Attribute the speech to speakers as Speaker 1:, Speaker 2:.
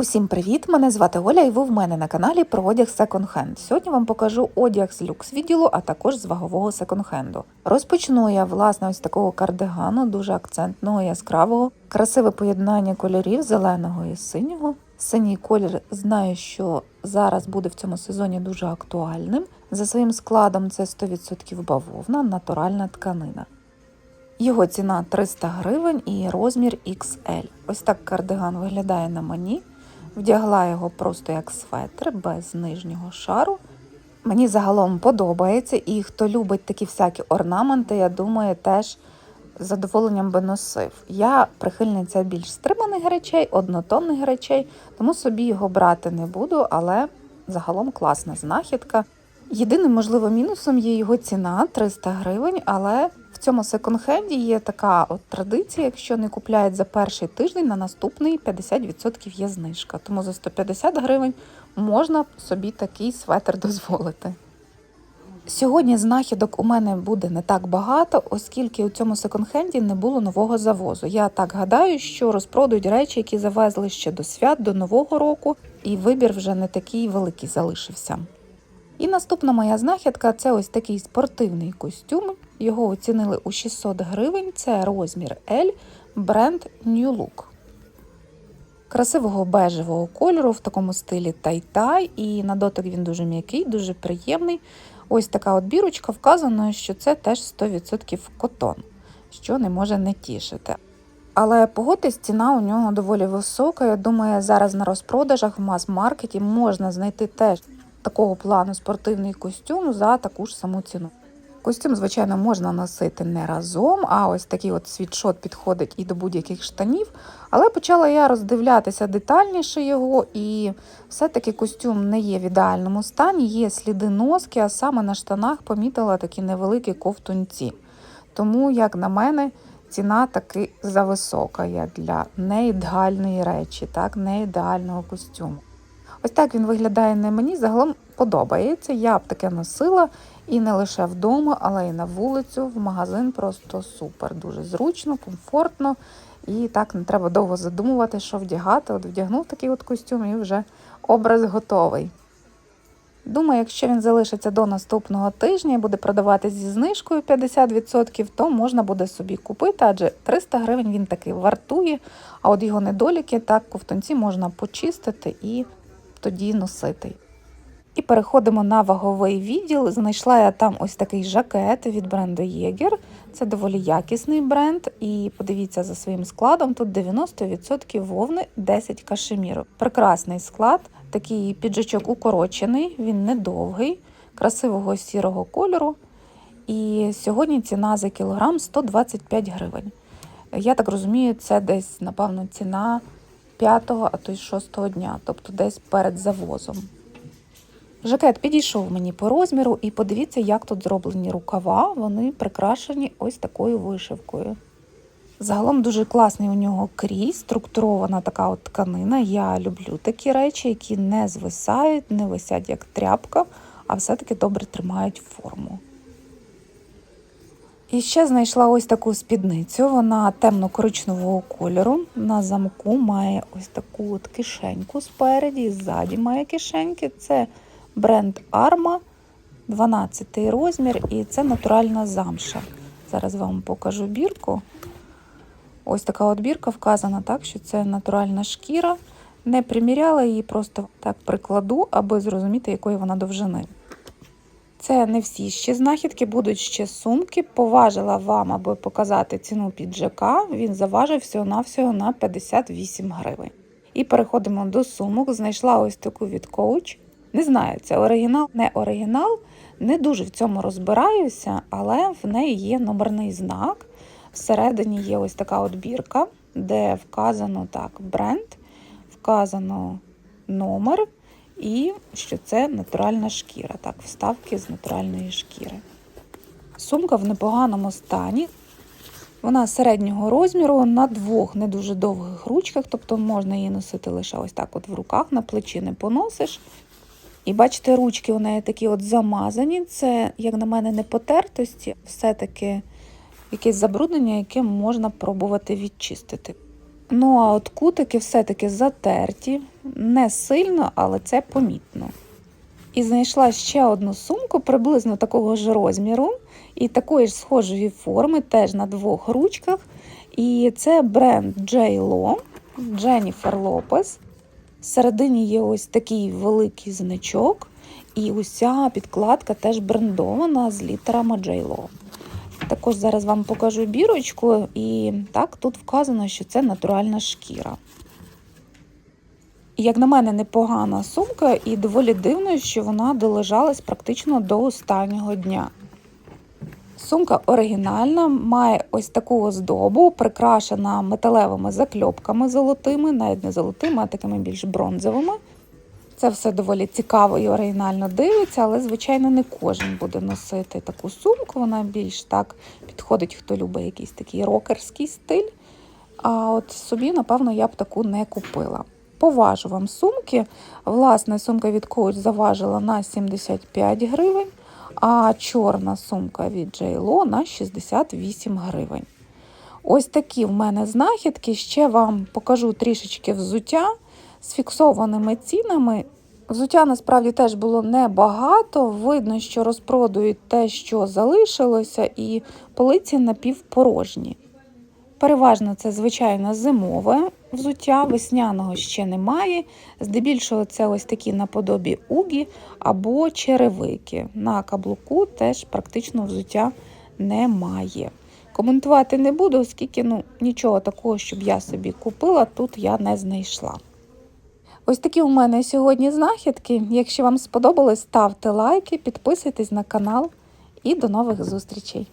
Speaker 1: Усім привіт! Мене звати Оля, і ви в мене на каналі про одяг секонд-хенд. Сьогодні вам покажу одяг з люкс відділу, а також з вагового секонд-хенду. Розпочну я власне ось такого кардигану, дуже акцентного, яскравого, красиве поєднання кольорів зеленого і синього. Синій колір знаю, що зараз буде в цьому сезоні дуже актуальним. За своїм складом це 100% бавовна, натуральна тканина. Його ціна 300 гривень і розмір XL. Ось так кардиган виглядає на мені. Вдягла його просто як светр, без нижнього шару. Мені загалом подобається, і хто любить такі всякі орнаменти, я думаю, теж з задоволенням би носив. Я прихильниця більш стриманих речей, однотонних речей, тому собі його брати не буду, але загалом класна знахідка. Єдиним можливо мінусом є його ціна 300 гривень, але в цьому секонд-хенді є така от традиція, якщо не купляють за перший тиждень, на наступний 50% є знижка. Тому за 150 гривень можна собі такий светр дозволити. Сьогодні знахідок у мене буде не так багато, оскільки у цьому секонд-хенді не було нового завозу. Я так гадаю, що розпродають речі, які завезли ще до свят, до нового року, і вибір вже не такий великий залишився. І наступна моя знахідка це ось такий спортивний костюм. Його оцінили у 600 гривень. Це розмір L, бренд New Look. Красивого бежевого кольору в такому стилі тай-тай, і на дотик він дуже м'який, дуже приємний. Ось така от бірочка вказано, що це теж 100% котон, що не може не тішити. Але погодьтесь, ціна у нього доволі висока. Я думаю, зараз на розпродажах в мас-маркеті можна знайти теж такого плану спортивний костюм за таку ж саму ціну. Костюм, звичайно, можна носити не разом, а ось такий от світшот підходить і до будь-яких штанів. Але почала я роздивлятися детальніше його, і все-таки костюм не є в ідеальному стані, є сліди носки, а саме на штанах помітила такі невеликі ковтунці. Тому, як на мене, ціна таки зависока як для неідеальної речі, так, неідеального костюму. Ось так він виглядає на мені, загалом подобається. Я б таке носила і не лише вдома, але й на вулицю, в магазин просто супер. Дуже зручно, комфортно. І так не треба довго задумувати, що вдягати. От вдягнув такий от костюм і вже образ готовий. Думаю, якщо він залишиться до наступного тижня і буде продаватись зі знижкою 50%, то можна буде собі купити, адже 300 гривень він таки вартує, а от його недоліки так ковтунці можна почистити і тоді носити. І переходимо на ваговий відділ. Знайшла я там ось такий жакет від бренду Єгер. Це доволі якісний бренд. І подивіться за своїм складом: тут 90% вовни, 10 кашеміру. Прекрасний склад, такий піджачок укорочений, він недовгий, красивого сірого кольору. І сьогодні ціна за кілограм 125 гривень. Я так розумію, це десь, напевно, ціна п'ятого, а то й шостого дня, тобто десь перед завозом. Жакет підійшов мені по розміру, і подивіться, як тут зроблені рукава, вони прикрашені ось такою вишивкою. Загалом дуже класний у нього крій, структурована така от тканина. Я люблю такі речі, які не звисають, не висять як тряпка, а все-таки добре тримають форму. І ще знайшла ось таку спідницю. Вона темно-коричневого кольору. На замку має ось таку от кишеньку спереді, і ззаді має кишеньки. Це бренд Arma, 12 розмір, і це натуральна замша. Зараз вам покажу бірку. Ось така от бірка вказана так, що це натуральна шкіра. Не приміряла її, просто так прикладу, аби зрозуміти, якої вона довжини. Це не всі ще знахідки, будуть ще сумки. Поважила вам, аби показати ціну піджака. Він заважив всього-навсього на 58 гривень. І переходимо до сумок. Знайшла ось таку від Coach. Не знаю, це оригінал, не оригінал. Не дуже в цьому розбираюся, але в неї є номерний знак. Всередині є ось така от де вказано так бренд, вказано номер і що це натуральна шкіра. Так, вставки з натуральної шкіри. Сумка в непоганому стані. Вона середнього розміру на двох не дуже довгих ручках, тобто можна її носити лише ось так от в руках, на плечі не поносиш. І бачите, ручки у неї такі от замазані. Це, як на мене, не потертості, все-таки якесь забруднення, яке можна пробувати відчистити. Ну а от кутики все-таки затерті, не сильно, але це помітно. І знайшла ще одну сумку приблизно такого ж розміру і такої ж схожої форми, теж на двох ручках. І це бренд J.Lo, Дженніфер Лопес. Всередині є ось такий великий значок, і уся підкладка теж брендована з літерами J.Lo. Також зараз вам покажу бірочку, і так тут вказано, що це натуральна шкіра. Як на мене, непогана сумка, і доволі дивно, що вона долежалась практично до останнього дня. Сумка оригінальна, має ось таку оздобу, прикрашена металевими закльопками золотими, навіть не золотими, а такими більш бронзовими. Це все доволі цікаво і оригінально дивиться, але, звичайно, не кожен буде носити таку сумку. Вона більш так підходить, хто любить якийсь такий рокерський стиль. А от собі, напевно, я б таку не купила. Поважу вам сумки. Власне, сумка від Coach заважила на 75 гривень, а чорна сумка від J.Lo на 68 гривень. Ось такі в мене знахідки. Ще вам покажу трішечки взуття з фіксованими цінами. Взуття насправді теж було небагато. Видно, що розпродають те, що залишилося, і полиці напівпорожні. Переважно це, звичайно, зимове взуття, весняного ще немає. Здебільшого це ось такі наподобі угі або черевики. На каблуку теж практично взуття немає. Коментувати не буду, оскільки ну, нічого такого, щоб я собі купила, тут я не знайшла. Ось такі у мене сьогодні знахідки. Якщо вам сподобалось, ставте лайки, підписуйтесь на канал і до нових зустрічей!